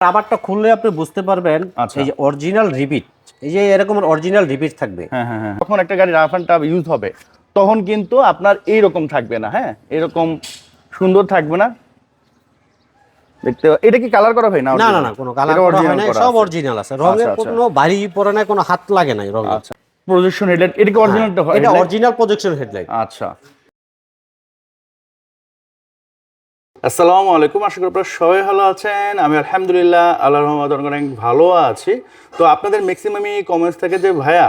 রাবারটা খুললে আপনি বুঝতে পারবেন আচ্ছা। এই যে অরিজিনাল রিপিট এই যে এরকম অরিজিনাল রিপিট থাকবে। হ্যাঁ হ্যাঁ হ্যাঁ। যখন একটা গাড়ি রাফ অ্যান্ড টাফ ইউজ হবে তখন কিন্তু আপনার এইরকম থাকবে না হ্যাঁ? এরকম সুন্দর থাকবে না। দেখতে এটা কি কালার করা ভাই? না না না না কোনো কালার করা হয় না সব অরিজিনাল আছে। রঙের আচ্ছা, আচ্ছা। কোনো বাড়ি পরে না কোনো হাত লাগে নাই রঙে আচ্ছা। প্রজেকশন হেডলাইট এটা কি অরিজিনালটা হয় এটা অরিজিনাল প্রজেকশন হেডলাইট আচ্ছা। আসসালামু আলাইকুম, আশা করি আপনারা সবাই ভালো আছেন। আমি আলহামদুলিল্লাহ আল্লাহ রহমত অনেক ভালো আছি। তো আপনাদের ম্যাক্সিমামই কমেন্টস থাকে যে, ভাইয়া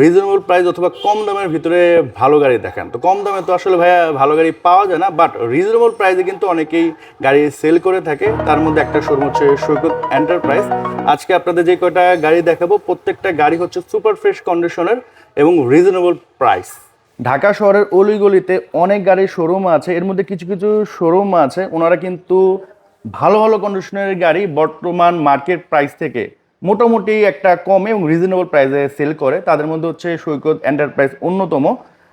রিজনেবল প্রাইস অথবা কম দামের ভিতরে ভালো গাড়ি দেখান। তো কম দামে তো আসলে ভাইয়া ভালো গাড়ি পাওয়া যায় না বাট রিজনেবল প্রাইসে কিন্তু অনেকেই গাড়ি সেল করে থাকে। তার মধ্যে একটা শোরুম হচ্ছে সৈকত এন্টারপ্রাইজ আজকে আপনাদের যে কয়টা গাড়ি দেখাবো, প্রত্যেকটা গাড়ি হচ্ছে সুপার ফ্রেশ কন্ডিশনের এবং রিজনেবল প্রাইস ঢাকা শহরের অলিগলিতে অনেক গাড়ির শোরুম আছে। এর মধ্যে কিছু কিছু শোরুম আছে। ওনারা কিন্তু ভালো ভালো কন্ডিশনের গাড়ি বর্তমান মার্কেট প্রাইস থেকে মোটামুটি একটা কমে এবং রিজনেবল প্রাইসে সেল করে। তাদের মধ্যে হচ্ছে সৈকত এন্টারপ্রাইজ অন্যতম।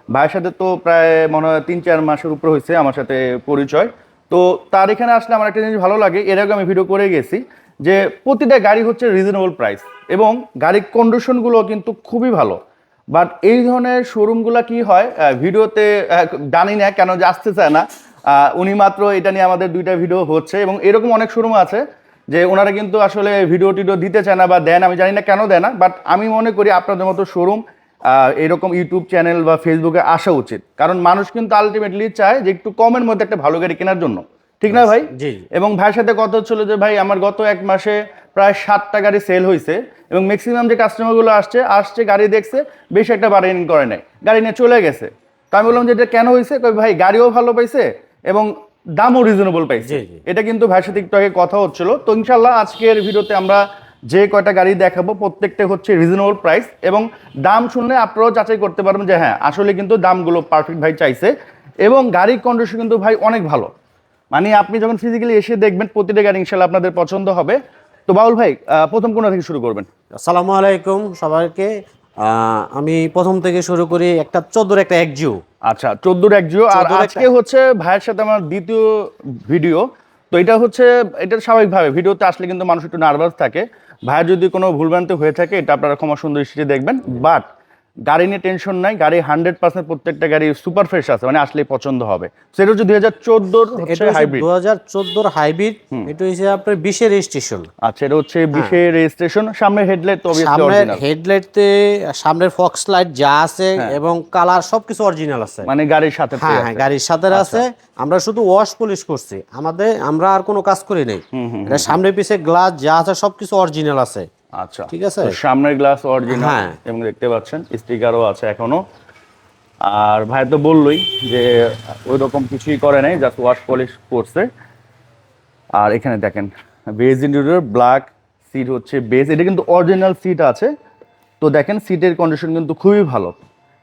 ভাইয়ের সাথে তো প্রায় মনে হয় তিন চার মাসের উপর হয়েছে আমার সাথে পরিচয়। তো তার এখানে আসলে আমার একটা জিনিস ভালো লাগে, এর আগে আমি ভিডিও করে গেছি যে প্রতিটা গাড়ি হচ্ছে রিজনেবল প্রাইস এবং গাড়ির কন্ডিশনগুলো কিন্তু খুবই ভালো। বাট এই ধরনের শোরুমগুলো কি হয়? ভিডিওতে জানি না কেন যে আসতে চায় না। উনি মাত্র এটা নিয়ে আমাদের দুইটা ভিডিও হচ্ছে এবং এরকম অনেক শোরুম আছে যে ওনারা কিন্তু আসলে ভিডিও টিডিও দিতে চায় না বা দেন আমি জানি না কেন দেয় না বাট আমি মনে করি আপনাদের মতো শোরুম এরকম ইউটিউব চ্যানেল বা ফেসবুকে আসা উচিত। কারণ মানুষ কিন্তু আলটিমেটলি চায় যে একটু কমের মধ্যে একটা ভালো গাড়ি কেনার জন্য। ঠিক না ভাই? জি। এবং ভাইয়ের সাথে কথা হচ্ছিল যে ভাই আমার গত এক মাসে প্রায় সাতটা গাড়ি সেল হয়েছে এবং ম্যাক্সিমাম যে কাস্টমারগুলো আসছে আসছে গাড়ি দেখছে বেশি একটা বার্গেনিং করে নাই গাড়ি নিয়ে চলে গেছে। তো আমি বললাম যে এটা কেন হয়েছে কই ভাই গাড়িও ভালো পাইছে এবং দামও রিজনেবল পাইছে। এটা কিন্তু ভাইয়ের সাথে একটু আগে কথা হচ্ছিল। তো ইনশাল্লাহ আজকের ভিডিওতে আমরা যে কয়টা গাড়ি দেখাবো প্রত্যেকটা হচ্ছে রিজনেবল প্রাইস এবং দাম শুনলে আপনারাও যাচাই করতে পারবেন যে হ্যাঁ আসলে কিন্তু দামগুলো পারফেক্ট ভাই চাইছে এবং গাড়ির কন্ডিশন কিন্তু ভাই অনেক ভালো। মানে আপনি যখন ফিজিক্যালি এসে দেখবেন প্রতিটা গাড়ি ইনশাল্লাহ আপনাদের পছন্দ হবে। তো বাউল ভাই প্রথম কোনটা থেকে শুরু করবেন? আসসালামু আলাইকুম সবাইকে। আমি প্রথম থেকে শুরু করি একটা চোদ্দোর একটা একজিও আচ্ছা চোদ্দোর একজিও আর আজকে হচ্ছে ভাইয়ের সাথে আমার দ্বিতীয় ভিডিও। তো এটা হচ্ছে এটা স্বাভাবিকভাবে ভিডিওতে আসলে কিন্তু মানুষ একটু নার্ভাস থাকে। ভাইয়ের যদি কোনো ভুলভ্রান্তি হয়ে থাকে এটা আপনারা ক্ষমা সুন্দর দৃষ্টিতে দেখবেন। বাট গাড়ি নিয়ে টেনশন নাই গাড়ি হান্ড্রেড পার্সেন্ট প্রত্যেকটা গাড়ি সুপার ফ্রেশ আছে মানে আসলেই পছন্দ হবে। সেটা হচ্ছে দুই হাজার চোদ্দোর হাইব্রিড দু হাজার চোদ্দোর হাইব্রিড এটা হচ্ছে আপনার বিশের রেজিস্ট্রেশন আচ্ছা এটা হচ্ছে বিশের রেজিস্ট্রেশন সামনে হেডলাইট তো সামনের হেডলাইটে সামনের ফক্স লাইট যা আছে এবং কালার সবকিছু অরিজিনাল আছে। মানে গাড়ির সাথে হ্যাঁ হ্যাঁ গাড়ির সাথে আছে। আমরা শুধু ওয়াশ পলিশ করছি। আমাদের আমরা আর কোনো কাজ করি নাই। সামনে পিছে গ্লাস যা আছে সবকিছু অরিজিনাল আছে। আচ্ছা ঠিক আছে? সামনের গ্লাস অরিজিনাল হ্যাঁ। এবং দেখতে পাচ্ছেন স্টিকারও আছে এখনও। আর ভাই তো বললই যে ওই রকম কিছুই করে নাই জাস্ট ওয়াশ পলিশ করছে। আর এখানে দেখেন বেজ ইন্টেরিয়র ব্ল্যাক সিট হচ্ছে বেজ এটা কিন্তু অরিজিনাল সিট আছে। তো দেখেন সিটের কন্ডিশন কিন্তু খুবই ভালো।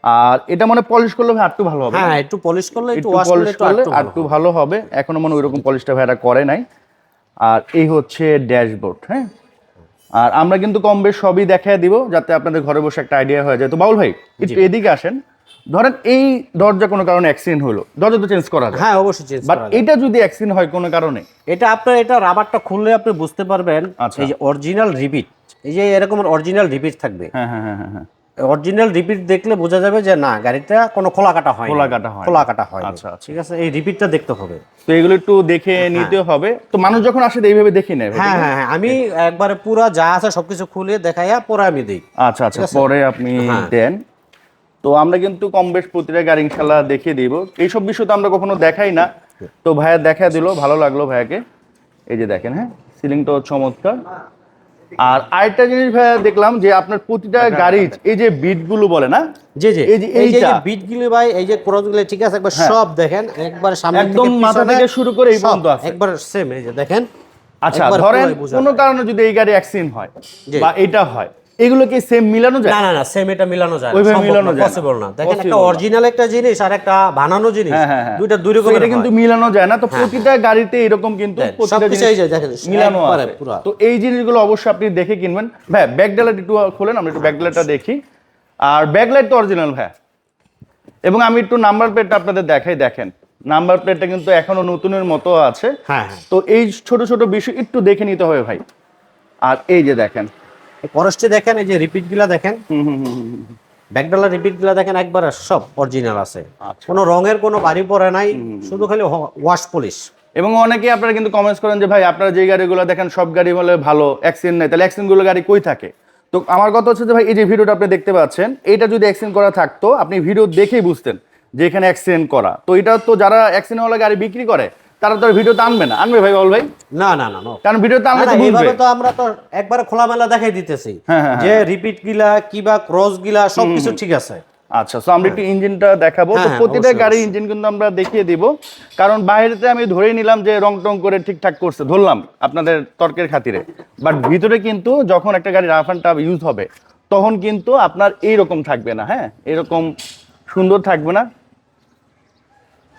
আর এটা মানে পলিশ করলে ভাই আরেকটু ভালো হবে। হ্যাঁ একটু পলিশ করলে একটু একটু ওয়াশ করলে একটু একটু ভালো হবে। এখনও মনে ওই রকম পলিশটা ভাইরা করে নাই। আর এই হচ্ছে ড্যাশবোর্ড হ্যাঁ? আর আমরা কিন্তু কম বেশ সবই দেখায় দিব যাতে আপনাদের ঘরে বসে একটা আইডিয়া হয়ে যায়। তো বাউল ভাই একটু এদিকে আসেন। ধরেন এই দরজা কোনো কারণে অ্যাক্সিডেন্ট হলো। দরজা তো চেঞ্জ করা হ্যাঁ অবশ্যই চেঞ্জ বাট এটা যদি অ্যাক্সিডেন্ট হয় কোনো কারণে? এটা আপনার এটা রাবারটা খুললে আপনি বুঝতে পারবেন আচ্ছা। এই যে অরিজিনাল রিপিট এই যে এরকম অরিজিনাল রিপিট থাকবে। হ্যাঁ হ্যাঁ হ্যাঁ হ্যাঁ হ্যাঁ। অরিজিনাল রিপিট দেখলে বোঝা যাবে যে না গাড়িটা কোনো খোলা কাটা হয় খোলা কাটা হয় খোলা কাটা হয় আচ্ছা, আচ্ছা। ঠিক আছে এই রিপিটটা দেখতে হবে। তো এগুলো একটু দেখে নিতে হবে। তো মানুষ যখন আসে এইভাবে দেখি নেয় হ্যাঁ হ্যাঁ হ্যাঁ। আমি একবারে পুরা যা আছে সবকিছু খুলে দেখাইয়া পরে আমি দিই। আচ্ছা আচ্ছা। পরে আপনি দেন। তো আমরা কিন্তু কম বেশ প্রতিটা গাড়ি ইনশাল্লাহ দেখিয়ে দিব। এইসব বিষয় তো আমরা কখনো দেখাই না। তো ভাইয়া দেখা দিল ভালো লাগল ভাইয়াকে। এই যে দেখেন হ্যাঁ? সিলিংটাও চমৎকার। আর আরেকটা জিনিস ভাইয়া দেখলাম যে আপনার প্রতিটা গাড়ি এই যে বিটগুলো বলে না? জি জি। এই যে এই যে। বিটগুলো ভাই এই যে ক্রস গুলি ঠিক আছে একবার সব দেখেন একবার সামনে একদম মাথা থেকে শুরু করে এই পর্যন্ত আছে। একবার সেম এই যে দেখেন। আচ্ছা ধরেন কোনো কারণে যদি এই গাড়ি অ্যাক্সিডেন্ট হয় বা এটা হয় এগুলো কি সেম মিলানো যায়? না না না সেম এটা মিলানো যায় ওইভাবে মিলানো যায় পসিবল না। দেখেন একটা অরিজিনাল একটা জিনিস আর একটা বানানো জিনিস হ্যাঁ হ্যাঁ হ্যাঁ। দুইটা দুই তো রকমের এটা কিন্তু মিলানো যায় না। তো প্রতিটা গাড়িতে এরকম কিন্তু প্রতিটা জিনিস দেখেন, মিলানো আছে। পুরা। তো এই জিনিসগুলো অবশ্যই আপনি দেখে কিনবেন। ভাই ব্যাকলাইট একটু খোলেন আমরা একটু ব্যাকলাইটটা দেখি। আর ব্যাকলাইট তো অরিজিনাল ভাই। এবং আমি একটু নাম্বার প্লেটটা আপনাদের দেখাই দেখেন। নাম্বার প্লেটটা কিন্তু এখনও নতুনের মতো আছে। হ্যাঁ। তো এই ছোট ছোট বিষয় একটু দেখে নিতে হবে ভাই। আর এই যে দেখেন ফরেস্টে দেখেন এই যে রিপিটগুলা দেখেন। ব্যাকডালার রিপিটগুলা দেখেন একবার সব অরিজিনাল আছে। আচ্ছা। কোনো রঙের কোনো বাড়ি পড়ে নাই শুধু খালি ওয়াশ পলিশ এবং অনেকে আপনারা কিন্তু কমেন্টস করেন যে ভাই আপনারা যে গাড়িগুলো দেখেন সব গাড়ি বলে ভালো অ্যাক্সিডেন্ট নেই। তাহলে অ্যাক্সিডেন্টগুলো গাড়ি কই থাকে? তো আমার কথা হচ্ছে যে ভাই এই যে ভিডিওটা আপনি দেখতে পাচ্ছেন এটা যদি অ্যাক্সিডেন্ট করা থাকতো আপনি ভিডিও দেখেই বুঝতেন যে এখানে অ্যাক্সিডেন্ট করা। তো এটা তো যারা অ্যাক্সিডেন্ট ওয়ালা গাড়ি বিক্রি করে তারা তো ভিডিওতে আনবে না? আনবে ভাই বল ভাই? না না না। কারণ ভিডিওতে আনলে তো বুঝবে এইভাবে তো আমরা তো একবার খোলামেলা দেখাই দিতেছি। হ্যাঁ, হ্যাঁ, যে রিপিট গিলা কিবা ক্রস গিলা সবকিছু ঠিক আছে। আচ্ছা তো আমরা একটু ইঞ্জিনটা দেখাবো। তো হ্যাঁ, হ্যাঁ, প্রতিটা গাড়ির ইঞ্জিন কিন্তু আমরা দেখিয়ে দিব। কারণ বাইরেতে আমি ধরেই নিলাম যে রং টং করে ঠিকঠাক করছে। ধরলাম আপনাদের তর্কের খাতিরে। বাট ভিতরে কিন্তু যখন একটা গাড়ি রাফ অ্যান্ড টাফ ইউজ হবে তখন কিন্তু আপনার এইরকম থাকবে না হ্যাঁ? এরকম সুন্দর থাকবে না।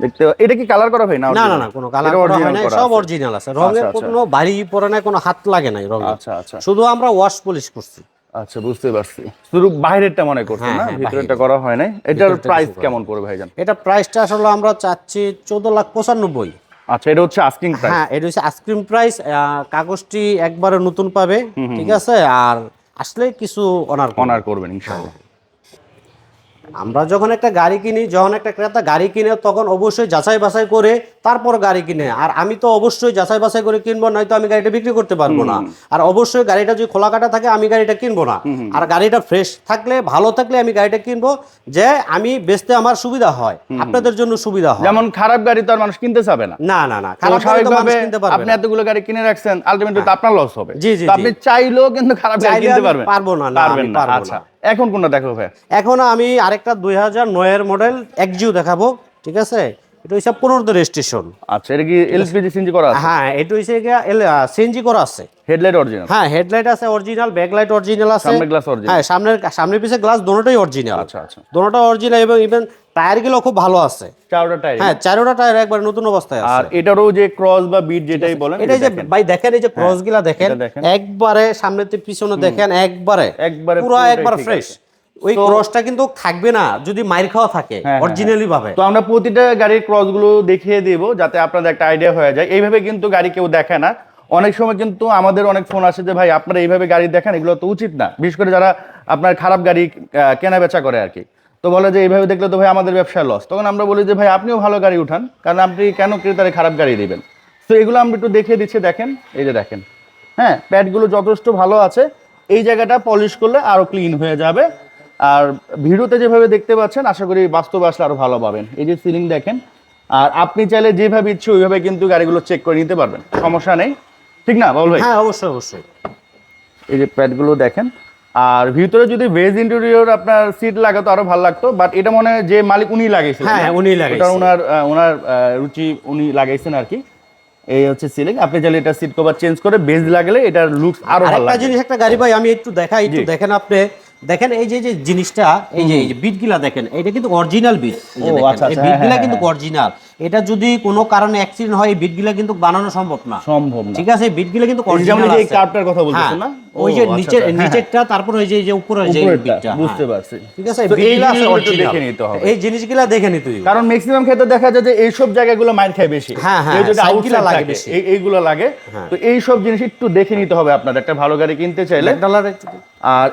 দেখতে এটা কি কালার করা ভাই না না না না কোনো কালার করা হয় না সব অরিজিনাল আছে। রঙের আচ্ছা, কোনো বাড়ি পড়ে নাই কোনো হাত লাগে নাই রঙে আচ্ছা আচ্ছা। শুধু আমরা ওয়াশ পলিশ করছি। আচ্ছা বুঝতে পারছি। শুধু বাইরেরটা মনে হ্যাঁ, না? হ্যাঁ, ভিতরেরটা করা হয় নাই। এটার প্রাইস কেমন পড়বে ভাইজান? এটা প্রাইসটা আসলে আমরা চাচ্ছি চোদ্দ লাখ পঁচানব্বই। আচ্ছা এটা হচ্ছে আস্কিং প্রাইস হ্যাঁ এটা হচ্ছে আইসক্রিম প্রাইস কাগজটি একবারে নতুন পাবে ঠিক আছে? আর আসলে কিছু অনার অনার করবেন ইনশাআল্লাহ। আমরা যখন একটা গাড়ি কিনি যখন একটা ক্রেতা গাড়ি কিনে তখন অবশ্যই যাচাই বাছাই করে তারপর গাড়ি কিনে। আর আমি তো অবশ্যই যাচাই বাছাই করে কিনবো নয়তো আমি গাড়িটা বিক্রি করতে পারব না। আর অবশ্যই গাড়িটা যদি খোলা কাটা থাকে আমি গাড়িটা কিনবো না। আর গাড়িটা ফ্রেশ থাকলে ভালো থাকলে আমি গাড়িটা কিনবো যে আমি বেচতে আমার সুবিধা হয় আপনাদের জন্য সুবিধা হয়। যেমন খারাপ গাড়ি তো আর মানুষ কিনতে চাবে না। না না না খারাপ গাড়ি তো মানুষ কিনতে পারবে আপনি এতগুলো গাড়ি কিনে রাখছেন আলটিমেটলি তো আপনার লস হবে। জি, জি, আপনি। চাইলেও কিন্তু খারাপ গাড়ি কিনতে পারবেন। পারব না, না, পারবেন না। আচ্ছা। এখন কোনটা দেখাবো ভাই? এখন আমি আরেকটা দুই হাজার নয়ের মডেল একজিও দেখাবো ঠিক আছে? এটা হচ্ছে পনেরোতে রেজিস্ট্রেশন। আচ্ছা এটা কি এলপিজি সিএনজি করা আছে? হ্যাঁ এটা হচ্ছে সিএনজি করা আছে। Headlight original? হ্যাঁ হেডলাইট আছে অরিজিনাল ব্যাকলাইট অরিজিনাল আছে। সামনের গ্লাস অরিজিনাল? হ্যাঁ সামনের সামনের পিছে গ্লাস দুটোই অরিজিনাল আচ্ছা আচ্ছা। দুটোটা অরিজিনাল এবং ইভেন টায়ারগুলো খুব ভালো আছে। চারটা টায়ার। হ্যাঁ চারোটা টায়ার একবার নতুন অবস্থায় আছে। আর এটারও যে ক্রস বা বিট যেটাই বলেন এটা যে ভাই দেখেন এই যে গুলা দেখেন একবারে পিছনে দেখেন একবারে। একবারে পুরো একবার ফ্রেশ ওই ক্রসটা কিন্তু থাকবে না যদি মাইর খাওয়া থাকে হ্যাঁ, হ্যাঁ, অরিজিনালি ভাবে। তো আমরা প্রতিটা গাড়ির ক্রসগুলো দেখিয়ে দেব যাতে আপনাদের একটা আইডিয়া হয়ে যায়। এইভাবে কিন্তু গাড়ি কেউ দেখে না। অনেক সময় কিন্তু আমাদের অনেক ফোন আসে যে ভাই আপনারা এইভাবে গাড়ি দেখেন এগুলো তো উচিত না। বিশেষ করে যারা আপনার খারাপ গাড়ি কেনা বেচা করে আর কি। তো বলে যে এইভাবে দেখলে তো ভাই আমাদের ব্যবসায় লস তখন আমরা বলি যে ভাই আপনিও ভালো গাড়ি উঠান কারণ আপনি কেন ক্রেতারে খারাপ গাড়ি দিবেন? তো এগুলো আমরা একটু দেখিয়ে দিচ্ছি দেখেন এই যে দেখেন। হ্যাঁ প্যাডগুলো যথেষ্ট ভালো আছে। এই জায়গাটা পলিশ করলে আরও ক্লিন হয়ে যাবে। আর ভিডিওতে যেভাবে দেখতে পাচ্ছেন আশা করি বাস্তবে আসলে আরও ভালো পাবেন। এই যে সিলিং দেখেন আর আপনি চাইলে যেভাবে ইচ্ছে ওইভাবে কিন্তু গাড়িগুলো চেক করে নিতে পারবেন। সমস্যা নেই। ঠিক না বল ভাই? হ্যাঁ অবশ্যই অবশ্যই। এই যে প্যাডগুলো দেখেন আর ভিতরে যদি ভেজ ইন্টেরিয়র আপনার সিট লাগাতো আরও ভালো লাগতো বাট এটা মনে হয় যে মালিক উনি লাগাইছেন হ্যাঁ, উনি লাগাইছেন। ওটা ওনার ওনার রুচি উনি লাগাইছেন আর কি। এই হচ্ছে সিলিং আপনি চাইলে এটা সিট কভার চেঞ্জ করে বেজ লাগালে এটার লুকস আরও ভালো আরেকটা একটা জিনিস একটা গাড়ি ভাই আমি একটু দেখাই একটু দেখেন আপনি। দেখেন এই যে যে জিনিসটা এই যে এই যে বিট গিলা দেখেন এটা কিন্তু অরিজিনাল বিট এই আচ্ছা, এই আচ্ছা, বিট হ্যাঁ, হ্যাঁ, কিন্তু অরিজিনাল এটা যদি কোনো কারণে অ্যাক্সিডেন্ট হয় এই বিট গিলা কিন্তু বানানো সম্ভব না। সম্ভব না। ঠিক আছে? এই বিট গিলা কিন্তু এই অরিজিনাল এই যে কথা বলতেছেন না? ওই যে আচ্ছা, নিচে হ্যাঁ, নিচেরটা তারপর ওই যে এই যে উপরে যে বিটটা বুঝতে হ্যাঁ। পারছি। ঠিক আছে? এই বিটগুলা original। দেখে নিতে হবে। এই জিনিসগুলা দেখে নিতে হবে। কারণ ম্যাক্সিমাম ক্ষেত্রে দেখা যায় যে এইসব জায়গাগুলো মাইর খায় বেশি। হ্যাঁ, হ্যাঁ, এই যদি side outside গুলা লাগে বেশি। এই এইগুলো লাগে। হ্যাঁ। তো এই সব জিনিস একটু দেখে নিতে হবে আপনার একটা ভালো গাড়ি কিনতে চাইলে ব্যাকডালার আর।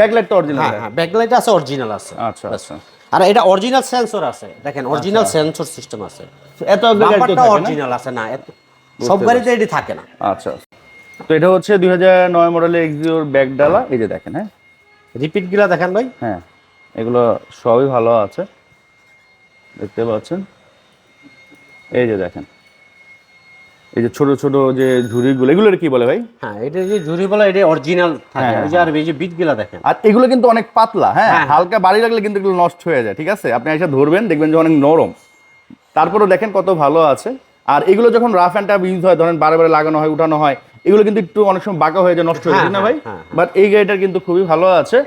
ব্যাকলাইটটা অরিজিনাল হ্যাঁ হ্যাঁ। ব্যাকলাইট আছে অরিজিনাল আছে। আচ্ছা আচ্ছা। আর এটা অরিজিনাল সেন্সর আছে। দেখেন অরিজিনাল সেন্সর সিস্টেম আছে। এত না? অরিজিনাল আছে না সব গাড়িতে এটি থাকে না। আচ্ছা তো এটা হচ্ছে দুই হাজার নয় মডেলের এক্সিওর ব্যাক ডালা। এই যে দেখেন হ্যাঁ? রিপিটগুলা দেখেন ভাই। হ্যাঁ এগুলো সবই ভালো আছে। দেখতে পাচ্ছেন? এই যে দেখেন। এই যে ছোট ছোট যে ঝুড়িগুলো এগুলোর কি বলে ভাই? হ্যাঁ এটা যে জুরি বলা এটা অরিজিনাল থাকে। হ্যাঁ, যে আর এই যে বিটগুলা দেখেন। আর এগুলো কিন্তু অনেক পাতলা হ্যাঁ? হ্যাঁ। হালকা বাড়ি লাগলে কিন্তু এগুলো নষ্ট হয়ে যায় ঠিক আছে? আপনি এসে ধরবেন দেখবেন যে অনেক নরম। তারপরে দেখেন কত ভালো আছে। আর এগুলো যখন রাফ অ্যান্ড টাফ ইউজ হয় ধরেন বারে বারে লাগানো হয় উঠানো হয় এগুলো কিন্তু একটু অনেক সময় বাঁকা হয়ে যায় নষ্ট হয়ে যায় হ্যাঁ, না ভাই? হ্যাঁ, হ্যাঁ। বাট এই গাড়িটার কিন্তু খুবই ভালো আছে।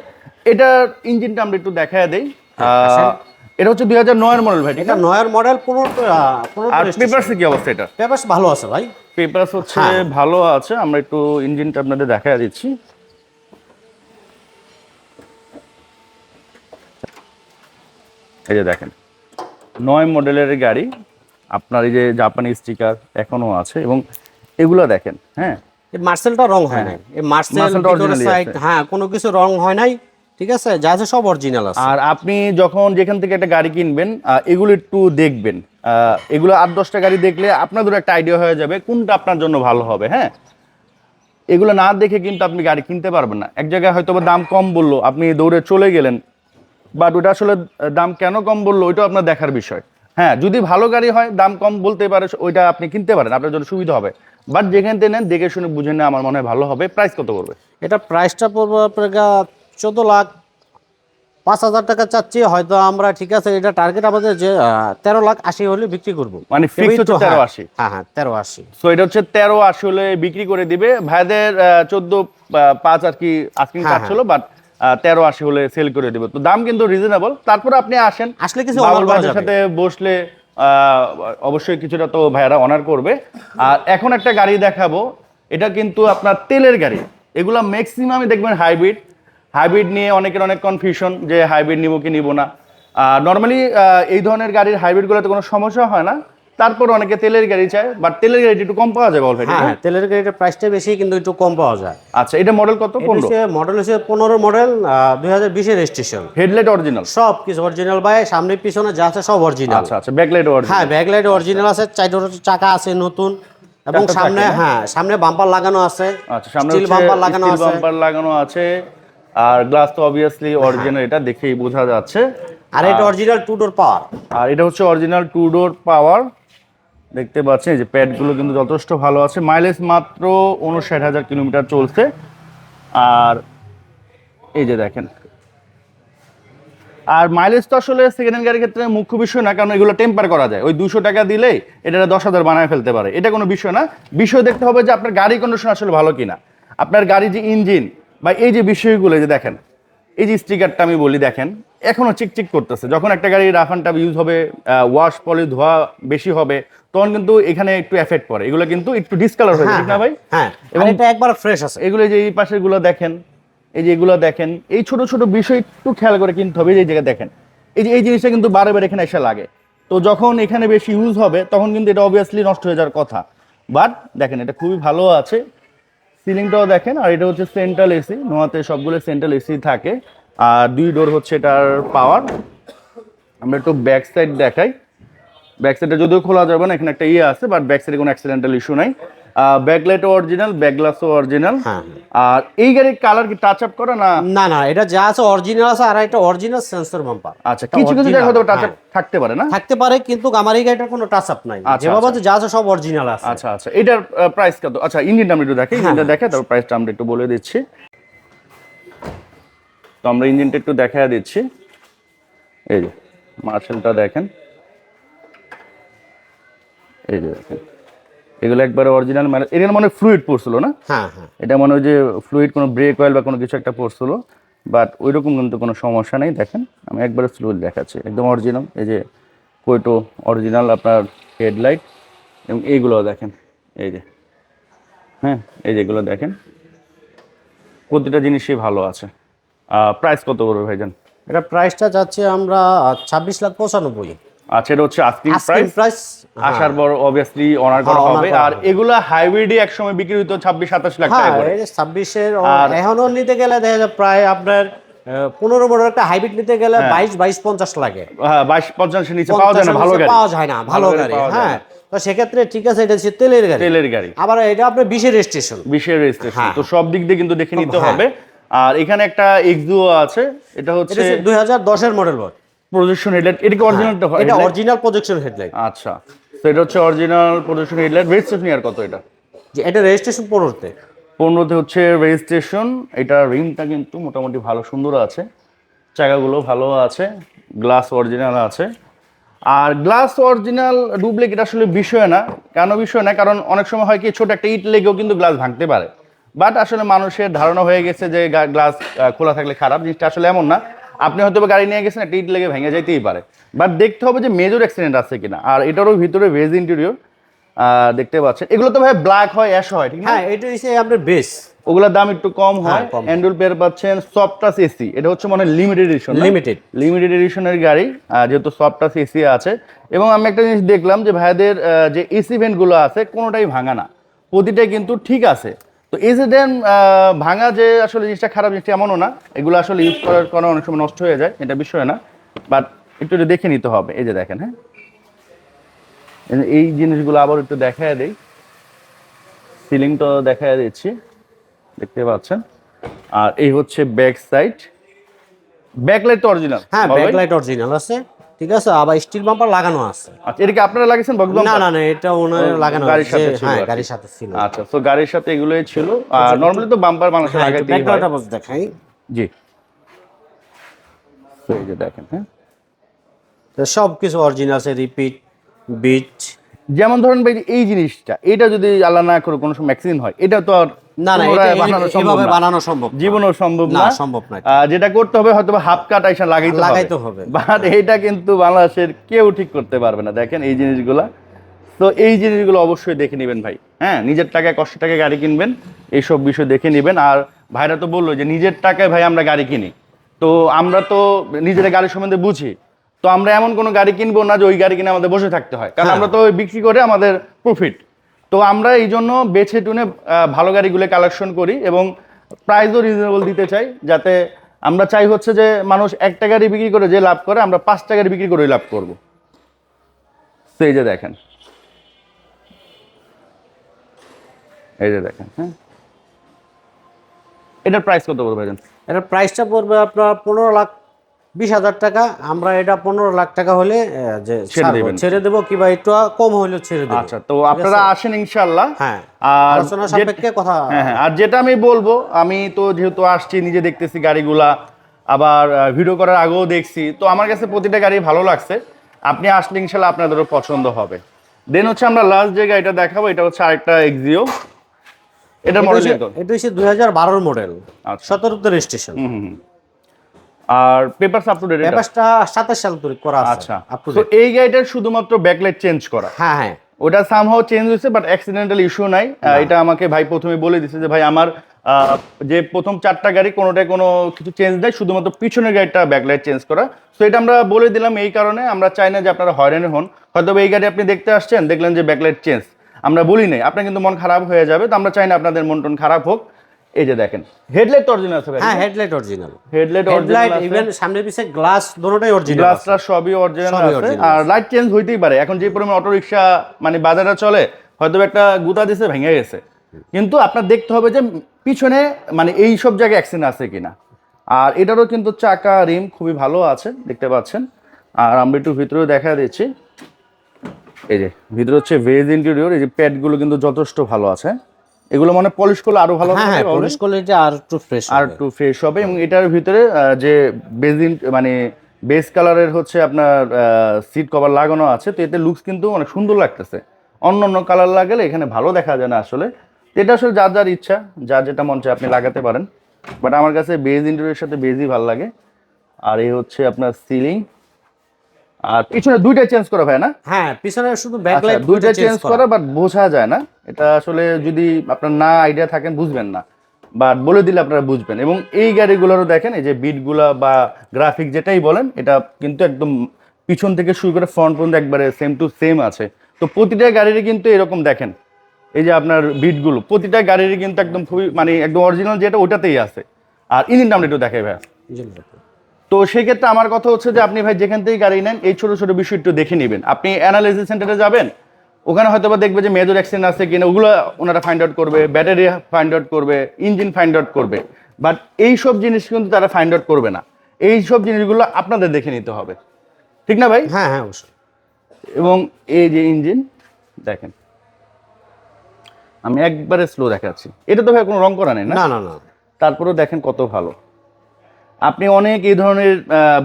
এটার ইঞ্জিনটা আমরা একটু দেখায় দেই। আহ, এটা হচ্ছে দুই হাজার নয়ের মডেল ভাই এটা নয়ের মডেল পনেরো আর পেপারস কি অবস্থা এটা? পেপারস ভালো আছে ভাই। পেপারস হচ্ছে হ্যাঁ। ভালো আছে আমরা একটু ইঞ্জিনটা আপনাদের দেখায় দিচ্ছি। এই যে দেখেন নয় মডেলের গাড়ি আপনার এই যে জাপানি স্টিকার এখনও আছে এবং এগুলো দেখেন হ্যাঁ? মার্সেলটা রং হয় নাই। এই মার্সেল। হ্যাঁ কোনো কিছু রং হয় নাই। ঠিক আছে? যা আছে সব অরিজিনাল আছে। আর আপনি যখন যেখান থেকে একটা গাড়ি কিনবেন এগুলো একটু দেখবেন। এগুলো আট দশটা গাড়ি দেখলে আপনাদের একটা আইডিয়া হয়ে যাবে কোনটা আপনার জন্য ভালো হবে হ্যাঁ? এগুলো না দেখে কিন্তু আপনি গাড়ি কিনতে পারবেন না। এক জায়গায় হয়তো দাম কম বলল আপনি দৌড়ে চলে গেলেন বাট ওটা আসলে দাম কেন কম বলল ওইটাও আপনার দেখার বিষয়। হ্যাঁ যদি ভালো গাড়ি হয় দাম কম বলতে পারে ওইটা আপনি কিনতে পারেন আপনার জন্য সুবিধা হবে। বাট যেখান থেকে নেন দেখে শুনে বুঝে নেন আমার মনে হয় ভালো হবে। প্রাইস কত করবে এটা প্রাইসটা পড়বে আপনার চোদ্দ লাখ পাঁচ হাজার টাকা চাচ্ছি হয়তো আমরা ঠিক আছে এটা টার্গেট আমাদের যে তেরো লাখ আশি হলে বিক্রি করব। মানে হচ্ছে হ্যাঁ, 13 আশি? হ্যাঁ হ্যাঁ তেরো আশি। সো এটা হচ্ছে তেরো আসলে বিক্রি করে দিবে। ভাইদের চোদ্দ পাঁচ আর কি আস্কিং চাচ্ছিল বাট তেরো আশি হলে সেল করে দিবে। তো দাম কিন্তু রিজনেবল তারপরে আপনি আসেন। আসলে কিছু। সাথে বসলে অবশ্যই কিছুটা তো ভাইয়ারা অনার করবে। আর এখন একটা গাড়ি দেখাবো। এটা কিন্তু আপনার তেলের গাড়ি। এগুলা ম্যাক্সিমামই দেখবেন হাইব্রিড হাইব্রিড নিয়ে অনেকের অনেক কনফিউশন যে হাইব্রিড নিব কি নিব না। নর্মালি এই ধরনের গাড়ির হাইব্রিডগুলোতে কোনো সমস্যা হয় না। তারপর অনেকে তেলের গাড়ি চায় বাট তেলের গাড়ি একটু কম পাওয়া যাবে অলরেডি হ্যাঁ হ্যাঁ তেলের গাড়িটার প্রাইসটা বেশি কিন্তু একটু কম পাওয়া যায়। আচ্ছা এটা মডেল কত? পনেরো? মডেল হচ্ছে পনেরো মডেল দুই হাজার বিশের রেজিস্ট্রেশন হেডলাইট অরিজিনাল সব কিছু অরিজিনাল ভাই সামনে পিছনে যা আছে সব অরিজিনাল আচ্ছা আচ্ছা ব্যাকলাইট অরিজিনাল হ্যাঁ ব্যাকলাইট অরিজিনাল আছে চারটা চাকা আছে নতুন এবং সামনে হ্যাঁ সামনে বাম্পার লাগানো আছে আচ্ছা সামনে স্টিল বাম্পার লাগানো আছে। বাম্পার লাগানো আছে। আর গ্লাস তো অবভিয়াসলি অরিজিনাল এটা দেখেই বোঝা যাচ্ছে। আর এটা অরিজিনাল টু ডোর পাওয়ার আর এটা হচ্ছে অরিজিনাল টু ডোর পাওয়ার দেখতে পাচ্ছেন যে প্যাডগুলো কিন্তু যথেষ্ট ভালো আছে। মাইলেজ মাত্র উনষাট হাজার কিলোমিটার চলছে। আর এই যে দেখেন। আর মাইলেজ তো আসলে সেকেন্ড হ্যান্ড গাড়ির ক্ষেত্রে মুখ্য বিষয় না কারণ এগুলো টেম্পার করা যায়। ওই দুশো টাকা দিলেই এটা দশ হাজার বানায় ফেলতে পারে। এটা কোনো বিষয় না। বিষয় দেখতে হবে যে আপনার গাড়ি কন্ডিশন আসলে ভালো কিনা। আপনার গাড়ি যে ইঞ্জিন বা এই যে বিষয়গুলো যে দেখেন এই যে স্টিকারটা আমি বলি দেখেন এখনও চিকচিক করতেছে। যখন একটা গাড়ি রাফ অ্যান্ড টাফ ইউজ হবে ওয়াশ পলি ধোয়া বেশি হবে তখন কিন্তু এখানে একটু এফেক্ট পড়ে। এগুলো কিন্তু একটু ডিসকালার হয়ে যায় না ভাই? হ্যাঁ এবং এবং- এটা একবার ফ্রেশ আছে। এগুলো যে এই পাশেরগুলো দেখেন এই যে এগুলো দেখেন এই ছোট ছোট বিষয় একটু খেয়াল করে কিনতে হবে এই জায়গায় দেখেন। এই যে এই জিনিসটা কিন্তু বারে বারে এখানে এসে লাগে। তো যখন এখানে বেশি ইউজ হবে তখন কিন্তু এটা অবভিয়াসলি নষ্ট হয়ে যাওয়ার কথা। বাট দেখেন এটা খুবই ভালো আছে। সিলিংটাও দেখেন, আর এটা হচ্ছে সেন্ট্রাল এসি নোয়াতে সবগুলো সেন্ট্রাল এসি থাকে। আর দুই ডোর হচ্ছে এটার পাওয়ার আমরা একটু ব্যাক সাইড দেখাই। ব্যাক সাইডটা যদিও খোলা যাবে না, এখানে একটা ইয়ে আছে বাট ব্যাক সাইডে কোনো অ্যাক্সিডেন্টাল ইস্যু নাই। ব্যাকলাইটও অরিজিনাল ব্যাকগ্লাসও অরিজিনাল হ্যাঁ। আর এই গাড়ির কালার কি টাচ আপ করা না? না না এটা যা আছে অরিজিনাল আছে আর একটা অরিজিনাল সেন্সর বাম্পার আচ্ছা কিছু কিছু জায়গায় হয়তো টাচ আপ থাকতে পারে না? থাকতে পারে কিন্তু আমার এই গাড়িটার কোনো টাচ আপ নাই। আচ্ছা, যেভাবে আচ্ছা। যা আছে সব অরিজিনাল আছে। আচ্ছা আচ্ছা এটার প্রাইস কত? আচ্ছা ইঞ্জিনটা আমরা একটু দেখি হ্যাঁ। ইঞ্জিনটা দেখে তারপর প্রাইসটা আমরা একটু বলে দিচ্ছি। তো আমরা ইঞ্জিনটা একটু দেখা দিচ্ছি। এই যে মার্শালটা দেখেন। এই যে দেখেন। এগুলো একবারে অরিজিনাল মানে এখানে মানে ফ্লুইড পড়ছিল না? হ্যাঁ হ্যাঁ। এটা মনে হয় যে ফ্লুইড কোনো ব্রেক অয়েল বা কোনো কিছু একটা পড়ছিল বাট ওই রকম কিন্তু কোনো সমস্যা নেই দেখেন। আমি একবারে ফ্লুইড দেখাচ্ছি একদম অরিজিনাল এই যে কোয়েটো অরিজিনাল আপনার হেডলাইট এবং এইগুলো দেখেন এই যে। হ্যাঁ এই যেগুলো দেখেন। প্রতিটা জিনিসই ভালো আছে। প্রাইস কত করবে ভাইজান? এটা প্রাইসটা যাচ্ছে আমরা ছাব্বিশ লাখ পঁচানব্বই। আচ্ছা এটা হচ্ছে আস্কিং প্রাইস প্রাইস আসার পর অবভিয়াসলি অনার করা হ্যাঁ, হবে। আর। এগুলা হাইব্রিডই একসময় বিক্রি হতো ছাব্বিশ সাতাশ লাখ টাকা হ্যাঁ করে। এই যে ছাব্বিশের নিতে গেলে দেখা যায় প্রায় আপনার পনেরো বড় একটা হাইব্রিড নিতে গেলে হ্যাঁ। বাইশ বাইশ পঞ্চাশ লাগে। হ্যাঁ বাইশ পঞ্চাশের নিচে পাওয়া যায় না ভালো গাড়ি। পাওয়া যায় না ভালো গাড়ি হ্যাঁ। তো সেক্ষেত্রে ঠিক আছে এটা হচ্ছে তেলের গাড়ি। তেলের গাড়ি। আবার এটা আপনার বিশের রেজিস্ট্রেশন বিশের রেজিস্ট্রেশন হ্যাঁ। তো সব দিক দিয়ে কিন্তু দেখে নিতে হ্যাঁ। হবে। আর এখানে একটা এক্সুও আছে এটা হচ্ছে দুই হাজার দশের মডেল বল প্রজেকশন হেডলাইট এটা কি অরিজিনালটা হয় এটা অরিজিনাল প্রজেকশন হেডলাইট আচ্ছা তো এটা হচ্ছে original projection headlight registration year কত এটা? যে এটা রেজিস্ট্রেশন পনেরোতে। পনেরোতে হচ্ছে রেজিস্ট্রেশন এটা রিমটা কিন্তু মোটামুটি ভালো সুন্দর আছে চাকাগুলো ভালো আছে গ্লাস অরিজিনাল আছে। আর গ্লাস অরিজিনাল ডুপ্লিকেট এটা আসলে বিষয় না। কেন বিষয় না? কারণ অনেক সময় হয় কি ছোট একটা ইট লেগেও কিন্তু গ্লাস ভাঙতে পারে। বাট আসলে মানুষের ধারণা হয়ে গেছে যে গ্লাস খোলা থাকলে খারাপ জিনিসটা আসলে এমন না। আপনি হয়তো গাড়ি নিয়ে গেছেন ইট লেগে ভেঙে যাইতেই পারে। বাট দেখতে হবে যে মেজর অ্যাক্সিডেন্ট আছে কিনা। আর এটারও ভিতরে ভেজ ইন্টেরিয়র দেখতে পাচ্ছেন। এগুলো তো ভাই ব্ল্যাক হয় অ্যাশ হয় ঠিক না? হ্যাঁ এটা হচ্ছে আপনার বেস ওগুলোর দাম একটু কম হয়। অ্যান্ডুল পেয়ার পাচ্ছেন সফট টাচ এসি এটা হচ্ছে মানে লিমিটেড এডিশন লিমিটেড লিমিটেড এডিশনের গাড়ি যেহেতু সফট টাচ এসি আছে। এবং আমি একটা জিনিস দেখলাম যে ভাইদের যে এসি ভেন্টগুলো আছে কোনোটাই ভাঙা না। প্রতিটাই কিন্তু ঠিক আছে। তো দেন ভাঙা যে আসলে জিনিসটা খারাপ জিনিসটা এমনও না এগুলো আসলে ইউজ করার কারণে অনেক সময় নষ্ট হয়ে যায় এটা বিষয় না। বাট একটু দেখে নিতে হবে এই যে দেখেন হ্যাঁ। এই জিনিসগুলো আবার একটু দেখায় দেই। সিলিংটা দেখায় দিচ্ছি দেখতে পাচ্ছেন। আর এই হচ্ছে ব্যাক সাইড ব্যাকলাইট তো অরিজিনাল হ্যাঁ ব্যাকলাইট অরিজিনাল আছে। ঠিক আছে? আবার স্টিল বাম্পার লাগানো আছে। আচ্ছা এটা কি আপনারা লাগিয়েছেন বক্স না না না এটা ওনার লাগানো গাড়ির সাথে ছিল হ্যাঁ গাড়ির সাথে ছিল। আচ্ছা তো গাড়ির সাথে এগুলোই ছিল। আর নরমালি তো বাম্পার মানুষের আগে দিয়ে হয়। ব্যাকলাইটটা বস দেখাই। জি। তো এই যে দেখেন হ্যাঁ। তো সব কিছু অরিজিনাল আছে রিপিট বিট যেমন ধরেন ভাই এই জিনিসটা এটা যদি আল্লাহ না করে কোনো সময় অ্যাক্সিডেন্ট হয় এটা তো আর না না এটা বানানো সম্ভব এভাবে বানানো সম্ভব জীবনও সম্ভব না, সম্ভব না যেটা করতে হবে হয়তো হাফ কাট আইসা লাগাইতে লাগাইতে হবে। বাট এইটা কিন্তু বাংলাদেশের কেউ ঠিক করতে পারবে না। দেখেন এই জিনিসগুলা। তো এই জিনিসগুলো অবশ্যই দেখে নেবেন ভাই। হ্যাঁ নিজের টাকায় কষ্ট টাকায় গাড়ি কিনবেন এইসব বিষয় দেখে নেবেন। আর ভাইরা তো বলল যে নিজের টাকায় ভাই আমরা গাড়ি কিনি। তো আমরা তো নিজের গাড়ি সম্বন্ধে বুঝি। তো আমরা এমন কোনো গাড়ি কিনবো না যে ওই গাড়ি কিনে আমাদের বসে থাকতে হয়। কারণ হ্যাঁ। আমরা তো ওই বিক্রি করে আমাদের প্রফিট তো আমরা এই জন্য বেছে টুনে ভালো গাড়িগুলো কালেকশন করি এবং প্রাইসও রিজনেবল দিতে চাই যাতে আমরা চাই হচ্ছে যে মানুষ একটা গাড়ি বিক্রি করে যে লাভ করে আমরা পাঁচটা গাড়ি বিক্রি করে লাভ করব। এই যে দেখেন। এই যে দেখেন হ্যাঁ। এটার প্রাইস কত পড়বে ভাইজান? এটা প্রাইসটা পড়বে আপনার পনেরো লাখ বিশ হাজার টাকা আমরা এটা পনেরো লাখ টাকা হলে যে ছেড়ে দেবো কিংবা একটু কম হলেও ছেড়ে দেবো। আচ্ছা তো আপনারা আসেন ইনশাল্লাহ হ্যাঁ আর আলোচনা সাপেক্ষে কথা হ্যাঁ হ্যাঁ আর যেটা আমি বলব আমি তো যেহেতু আসছি নিজে দেখতেছি গাড়িগুলা আবার ভিডিও করার আগেও দেখছি তো আমার কাছে প্রতিটা গাড়ি ভালো লাগছে। আপনি আসলে ইনশাল্লাহ আপনাদেরও পছন্দ হবে। দেন হচ্ছে আমরা লাস্ট যে গাড়িটা দেখাবো এটা হচ্ছে আরেকটা এক্সিও এটা মডেল এটা হচ্ছে দুই হাজার বারোর মডেল আচ্ছা। সতেরোতে রেজিস্ট্রেশন হুম, হুম। আর পেপারস আপ টু ডেট পেপারসটা সাতাশ সাল তৈরি করা আছে আচ্ছা। তো এই গাড়িটার শুধুমাত্র ব্যাকলাইট চেঞ্জ করা। হ্যাঁ হ্যাঁ। ওটা সামহাও চেঞ্জ হয়েছে বাট অ্যাক্সিডেন্টাল ইস্যু নাই। এটা আমাকে ভাই প্রথমে বলে দিছে যে ভাই আমার যে প্রথম চারটা গাড়ি কোনোটায় কোনো কিছু চেঞ্জ দেয় শুধুমাত্র পিছনের গাড়িটা ব্যাকলাইট চেঞ্জ করা। তো এটা আমরা বলে দিলাম এই কারণে। আমরা চাই না যে আপনারা হয়রানি হন। হয়তো এই গাড়ি আপনি দেখতে আসছেন দেখলেন যে ব্যাকলাইট চেঞ্জ আমরা বলি নাই। আপনার কিন্তু মন খারাপ হয়ে যাবে তো আমরা চাই না আপনাদের মন টন খারাপ হোক। এই যে দেখেন হেডলাইট অরিজিনাল আছে হ্যাঁ headlight original headlight headlight original even সামনে পিছে গ্লাস দুটোটাই অরিজিনাল গ্লাসটা সবই অরিজিনাল আছে। আর লাইট চেঞ্জ হইতেই পারে। এখন যে পরিমাণ অটো রিক্সা মানে বাজারে চলে হয়তো একটা গুতা দিছে ভেঙে গেছে। কিন্তু আপনার দেখতে হবে যে পিছনে মানে এই সব জায়গায় অ্যাক্সিডেন্ট আছে কিনা। আর এটারও কিন্তু চাকা রিম খুবই ভালো আছে দেখতে পাচ্ছেন। আর আমরা একটু ভিতরেও দেখা দিচ্ছি। এই যে ভিতরে হচ্ছে ভেজ ইন্টেরিয়র এই যে প্যাডগুলো কিন্তু যথেষ্ট ভালো আছে। এগুলো মানে পলিশ করলে আরও ভালো হ্যাঁ হ্যাঁ হবে, পলিশ করলে এটা আর একটু ফ্রেশ আর একটু ফ্রেশ হবে এবং এটার ভিতরে যে বেজিন মানে বেস কালারের হচ্ছে আপনার সিট কভার লাগানো আছে তো এতে লুকস কিন্তু অনেক সুন্দর লাগতেছে। অন্য অন্য কালার লাগালে এখানে ভালো দেখা যায় না আসলে। এটা আসলে যার যার ইচ্ছা যার যেটা মন চায় আপনি লাগাতে পারেন। বাট আমার কাছে বেজ ইন্টেরিয়রের সাথে বেজই ভালো লাগে। আর এই হচ্ছে আপনার সিলিং আর পিছনে দুইটা চেঞ্জ করা না? হ্যাঁ পিছনে শুধু আচ্ছা, ব্যাকলাইট দুইটা চেঞ্জ করা। বাট বোঝা যায় না। এটা আসলে যদি আপনার না আইডিয়া থাকেন বুঝবেন না। বাট বলে দিলে আপনারা বুঝবেন। এবং এই গাড়িগুলোরও দেখেন এই যে বিটগুলা বা গ্রাফিক যেটাই বলেন এটা কিন্তু একদম পিছন থেকে শুরু করে ফ্রন্ট পর্যন্ত একবারে সেম টু সেম আছে। তো প্রতিটা গাড়িরই কিন্তু এরকম দেখেন। এই যে আপনার বিটগুলো প্রতিটা গাড়িরই কিন্তু একদম খুবই মানে একদম অরিজিনাল যেটা ওটাতেই আছে। আর ইঞ্জিনটা আমরা একটু দেখাই ভাই তো সেই ক্ষেত্রে আমার কথা হচ্ছে যে আপনি ভাই যেখান থেকে গাড়ি নেন এই ছোট ছোট বিষয় একটু দেখে নেবেন। আপনি অ্যানালাইসিস সেন্টারে যাবেন ওখানে হয়তো বা দেখবে যে মেজর অ্যাক্সিডেন্ট আছে কিনা ওগুলো ওনারা ফাইন্ড আউট করবে ব্যাটারি ফাইন্ড আউট করবে ইঞ্জিন ফাইন্ড আউট করবে। বাট এই সব জিনিস কিন্তু তারা ফাইন্ড আউট করবে না। এই সব জিনিসগুলো আপনাদের দেখে নিতে হবে। ঠিক না ভাই? হ্যাঁ হ্যাঁ অবশ্যই। এবং এই যে ইঞ্জিন দেখেন। আমি একবারে স্লো দেখাচ্ছি। এটা তো ভাই কোনো রং করা নেই না না না। তারপরেও দেখেন কত ভালো। আপনি অনেক এই ধরনের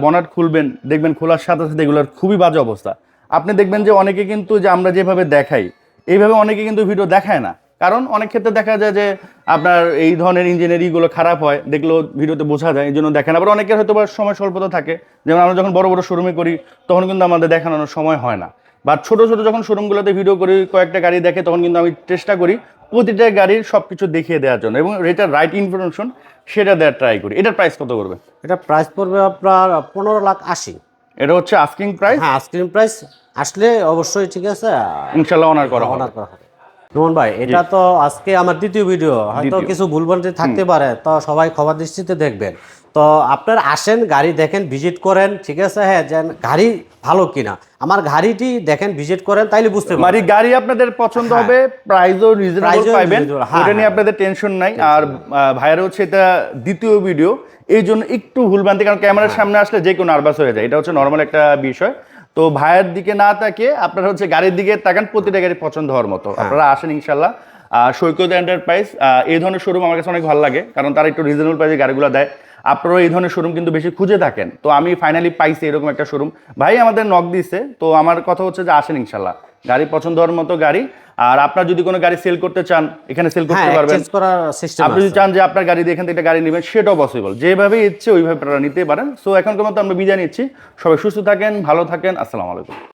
বনাট খুলবেন, দেখবেন খোলার সাথে সাথে এগুলোর খুবই বাজে অবস্থা। আপনি দেখবেন যে অনেকে কিন্তু যে আমরা যেভাবে দেখাই, এইভাবে অনেকে কিন্তু ভিডিও দেখায় না। কারণ অনেক ক্ষেত্রে দেখা যায় যে আপনার এই ধরনের ইঞ্জিনিয়ারিংগুলো খারাপ হয়, দেখলেও ভিডিওতে বোঝা যায় এই জন্য দেখেন আবার অনেকের হয়তো সময় স্বল্পতা থাকে, যেমন আমরা যখন বড় বড় শোরুমে করি, তখন কিন্তু আমাদের দেখানোর সময় হয় না। বা ছোট ছোট যখন শোরুমগুলোতে ভিডিও করি কয়েকটা গাড়ি দেখে তখন কিন্তু আমি চেষ্টা করি প্রতিটা গাড়ির সব কিছু দেখিয়ে দেওয়ার জন্য এবং এটার রাইট ইনফরমেশন সেটা দেওয়ার ট্রাই করি। এটার প্রাইস কত করবে এটা প্রাইস পড়বে আপনার পনেরো লাখ আশি। এটা হচ্ছে আস্কিং প্রাইস হ্যাঁ আইসক্রিম প্রাইস আসলে অবশ্যই ঠিক আছে ইনশাল্লাহ অনার করা অনার করা হবে। রোমন ভাই এটা তো আজকে আমার দ্বিতীয় ভিডিও হয়তো। কিছু ভুলভ্রান্তি থাকতে পারে তো সবাই খবর দৃষ্টিতে দেখবেন। তো আপনারা আসেন গাড়ি দেখেন ভিজিট করেন ঠিক আছে? হ্যাঁ যে গাড়ি ভালো কিনা। আমার গাড়িটি দেখেন ভিজিট করেন তাইলে বুঝতে মানে পারবেন গাড়ি আপনাদের পছন্দ হবে প্রাইসও রিজনেবল হ্যাঁ। Price ও পাইবেন। reasonable, হ্যাঁ, ওটা নিয়ে হ্যাঁ। আপনাদের টেনশন নাই। আর ভাইয়ের হচ্ছে এটা দ্বিতীয় ভিডিও এই জন্য একটু ভুলভ্রান্তি কারণ হ্যাঁ। ক্যামেরার সামনে আসলে যে কেউ নার্ভাস হয়ে যায়। এটা হচ্ছে নর্মাল একটা বিষয়। তো ভাইয়ের দিকে না তাকিয়ে আপনারা হচ্ছে গাড়ির দিকে তাকান প্রতিটা গাড়ি পছন্দ হওয়ার মতো। হ্যাঁ। আপনারা আসেন ইনশাল্লাহ সৈকত এন্টারপ্রাইজ এই ধরনের শোরুম আমার কাছে অনেক ভালো লাগে কারণ তারা একটু রিজনেবল প্রাইসে গাড়িগুলো দেয়। আপনারাও এই ধরনের শোরুম কিন্তু বেশি খুঁজে থাকেন। তো আমি ফাইনালি পাইছি এরকম একটা শোরুম ভাই আমাদের নক দিছে তো আমার কথা হচ্ছে যে আসেন ইনশাল্লাহ। গাড়ি পছন্দ হওয়ার মতো গাড়ি আর আপনার যদি কোনো গাড়ি সেল করতে চান এখানে সেল হ্যাঁ করতে পারবেন করার সিস্টেম আপনি যদি চান যে আপনার গাড়ি দিয়ে এখান থেকে গাড়ি নেবেন সেটাও পসিবল যেভাবে ইচ্ছে ওইভাবে আপনারা নিতে পারেন। সো এখনকার মতো আমরা বিদায় নিচ্ছি। সবাই সুস্থ থাকেন ভালো থাকেন। আসসালামু আলাইকুম।